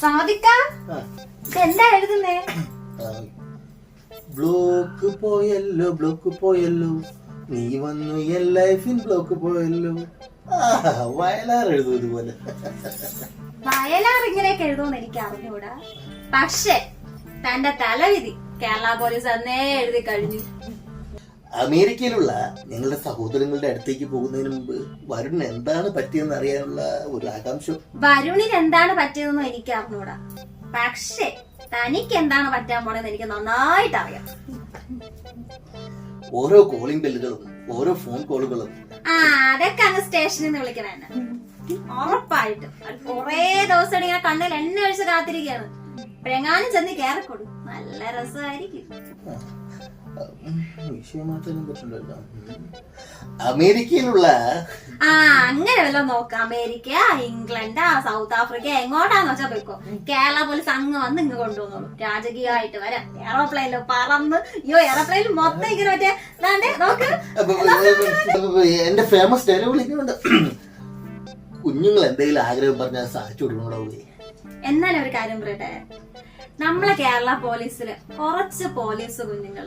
സാധിക്ക എന്താ എഴുതുന്നേ? ബ്ലോക്ക് പോയല്ലോ ബ്ലോക്ക് പോയല്ലോ. നീ വന്നു എൽ ലൈഫിൻ ബ്ലോക്ക് പോയല്ലോ. വയലാർ എഴുതും ഇതുപോലെ. വയലാർ ഇങ്ങനെയൊക്കെ എഴുതുമെന്ന് എനിക്ക് അറിഞ്ഞൂടാ. പക്ഷെ തന്റെ തലവിധി കേരള പോലീസ് അന്നേ എഴുതി കഴിഞ്ഞു. അമേരിക്കയിലുള്ള നിങ്ങളുടെ സഹോദരങ്ങളുടെ അടുത്തേക്ക് പോകുന്നതിന് മുമ്പ് വരുൺ എന്താണ് പറ്റിയെന്ന് അറിയാനുള്ള ഒരു ആകാംക്ഷ? വരുണിന് എന്താണ് പറ്റിയതെന്നും എനിക്ക് അറിഞ്ഞൂടാ. പക്ഷേ തനിക്ക് എന്താണ് പറ്റാൻ പോണെന്ന് എനിക്ക് നന്നായിട്ട് അറിയാം ഓരോ കോളിംഗ് ബെല്ലുകളും ഓരോ ഫോൺ കോളുകളും ആ അതൊക്കെ അങ്ങ് സ്റ്റേഷനിൽ നിന്ന് വിളിക്കണേ ഉറപ്പായിട്ട്. കൊറേ ദിവസം ഇങ്ങനെ കണ്ണിൽ എണ്ണ ഒഴിച്ച് കാത്തിരിക്കുകയാണ്. എങ്ങാനും ചെന്ന് കേറക്കൊടു നല്ല രസമായിരിക്കും. അമേരിക്കയിലുള്ള ആ അങ്ങനെ വല്ലതും നോക്കാം. അമേരിക്ക ഇംഗ്ലണ്ട് സൗത്ത് ആഫ്രിക്ക എങ്ങോട്ടാന്ന് വെച്ചാ പോയിക്കോ. കേരള പോലീസ് അങ്ങ് വന്ന് ഇങ്ങ് കൊണ്ടുപോകുന്നു രാജകീയമായിട്ട് വരാം. എയറോപ്ലെയിനിൽ പറന്ന്. അയ്യോ എയറോപ്ലെയിനിൽ മൊത്തം ഇങ്ങനെ മറ്റേ നോക്ക്. എന്റെ ഫേമസ് ഡയലോഗ് വിളിക്കുന്നുണ്ട് കുഞ്ഞുങ്ങൾ എന്തെങ്കിലും ആഗ്രഹം പറഞ്ഞാൽ സാധിച്ചു കൊടുക്കണോടോ എന്നാലും ഒരു കാര്യം പറയട്ടെ. നമ്മളെ കേരള പോലീസിൽ കുറച്ച് പോലീസ് കുഞ്ഞുങ്ങൾ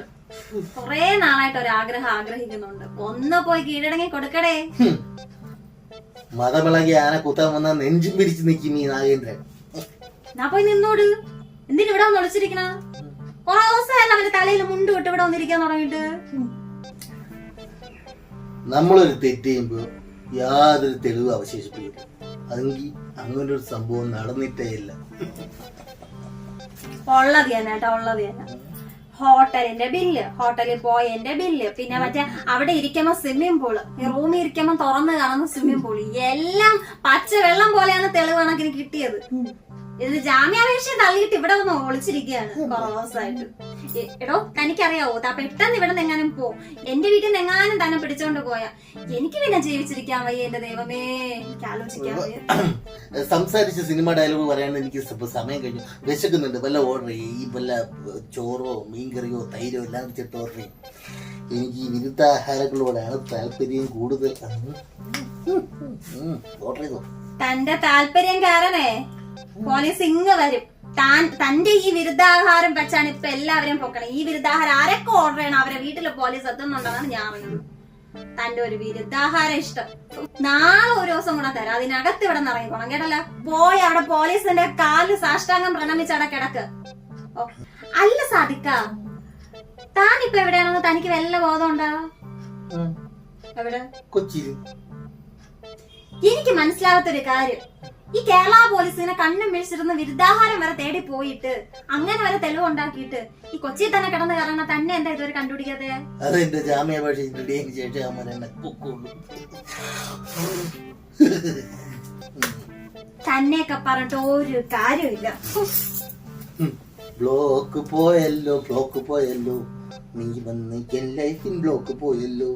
കൊറേ നാളായിട്ട് ഒരു ആഗ്രഹം ആഗ്രഹിക്കുന്നുണ്ട്. ഒന്ന് പോയി കീഴടങ്ങി കൊടുക്കടേ. മതമിളകി ആന കുത്താൻ വന്ന നെഞ്ചും പിരിച്ചു നിൽക്കും ഈ നാഗേന്ദ്രൻ. ഞാൻ പോയി നിന്നോട്. എന്തിനു ഇവിടെ വന്ന് ഒളിച്ചിരിക്കണ? കൊറേ ദിവസമല്ല അവന്റെ തലയിൽ മുണ്ട് വിട്ട് ഇവിടെ വന്നിരിക്കാൻ തുടങ്ങിട്ട് നമ്മളൊരു തെറ്റ് ചെയ്യുമ്പോൾ യാതൊരു തെളിവ് അവശേഷിപ്പിക്കും അതെങ്കിൽ അങ്ങനെ ഒരു സംഭവം നടന്നിട്ടേ ഇല്ല. ഉള്ളത് തന്നെ കേട്ടോ ഉള്ളത് തന്നെ ഹോട്ടലിന്റെ ബില്ല് ഹോട്ടലിൽ പോയതിന്റെ ബില്ല്. പിന്നെ മറ്റേ അവിടെ ഇരിക്കുമ്പോ സ്വിമ്മിംഗ് പൂൾ റൂമിൽ ഇരിക്കുമ്പോ തുറന്ന് കാണുന്ന സ്വിമ്മിംഗ് പൂൾ എല്ലാം പച്ച വെള്ളം പോലെയാണ് തെളിവ് കണക്കിന് കിട്ടിയത്. ഇതിന് ജാമ്യാപേക്ഷ നൽകിയിട്ട് ഇവിടെ ഒന്ന് ഒളിച്ചിരിക്കുകയാണ് കുറേ ദിവസമായിട്ട്. എടോ തനിക്കറിയാവോ? താ പെട്ടെന്ന് ഇവിടെ നിന്ന് എങ്ങാനും പോ. എന്റെ വീട്ടിൽ നിന്ന് എങ്ങാനും തന്നെ പിടിച്ചോണ്ട് പോയാ. എനിക്ക് പിന്നെ ജീവിച്ചിരിക്കാൻ വയ്യ എന്റെ ദൈവമേ. എനിക്ക് ആലോചിക്കാൻ വയ്യ. സംസാരിച്ച് സിനിമ ഡയലോഗ് പറയാൻ എനിക്ക് ഇപ്പൊ സമയം കഴിഞ്ഞു. വിശക്കുന്നുണ്ട്. വല്ല ഓർഡർ ചെയ്യും ഈ വല്ല ചോറോ മീൻകറിയോ തൈരോ എല്ലാം വെച്ചിട്ട് ഓർഡർ ചെയ്യും. എനിക്ക് ഈ വിരുദ്ധാഹാരങ്ങളോടാണ് താല്പര്യം കൂടുതൽ. ഓർഡർ ചെയ്തോ. തന്റെ താല്പര്യം കാരണേ. പോലീസ് സിങ് വരും. താൻ തന്റെ ഈ വിരുദ്ധാഹാരം വെച്ചാണ് ഇപ്പൊ എല്ലാവരും പൊക്കണം. ഈ വിരുദ്ധാഹാരം ആരൊക്കെ ഓർഡർ ചെയ്യണം? അവരെ വീട്ടിൽ പോലീസ് എത്തുന്നുണ്ടെന്നാണ് ഞാൻ അറിയുന്നത്. തന്റെ ഒരു വിരുദ്ധാഹാരം ഇഷ്ടം. നാളെ ഒരു ദിവസം കൂടെ തരാം. അതിനകത്ത് ഇവിടെ നിന്ന് ഇറങ്ങിക്കോണം കേട്ടല്ല? പോയി അവിടെ പോലീസിന്റെ കാൽ സാഷ്ടാംഗം പ്രണമിച്ചവിടെ കിടക്ക്. ഓ അല്ല സാധിക്ക. താൻ ഇപ്പൊ എവിടെയാണെന്ന് തനിക്ക് വല്ല ബോധമുണ്ടോ എവിടെ? കൊച്ചിയിൽ. എനിക്ക് മനസ്സിലാവാത്തൊരു കാര്യം. ഈ കേരള പോലീസിനെ കണ്ണും മിഴിച്ചിരുന്ന് വിരുദ്ധാഹാരം വരെ തേടി പോയിട്ട് അങ്ങനെ വരെ തെളിവ് ഉണ്ടാക്കിയിട്ട് ഈ കൊച്ചിയിൽ തന്നെ കിടന്ന് കയറണ തന്നെ എന്താ ഇതുവരെ കണ്ടുപിടിക്കാതെ അതെന്റെ ജാമ്യാപേക്ഷ റെഡിയതിന് ശേഷം തന്നെയൊക്കെ പറഞ്ഞിട്ട് ഒരു കാര്യമില്ല ബ്ലോക്ക് പോയല്ലോ ബ്ലോക്ക് പോയല്ലോ. നീ വന്ന് എൻ ലൈഫിൻ ബ്ലോക്ക് പോയല്ലോ.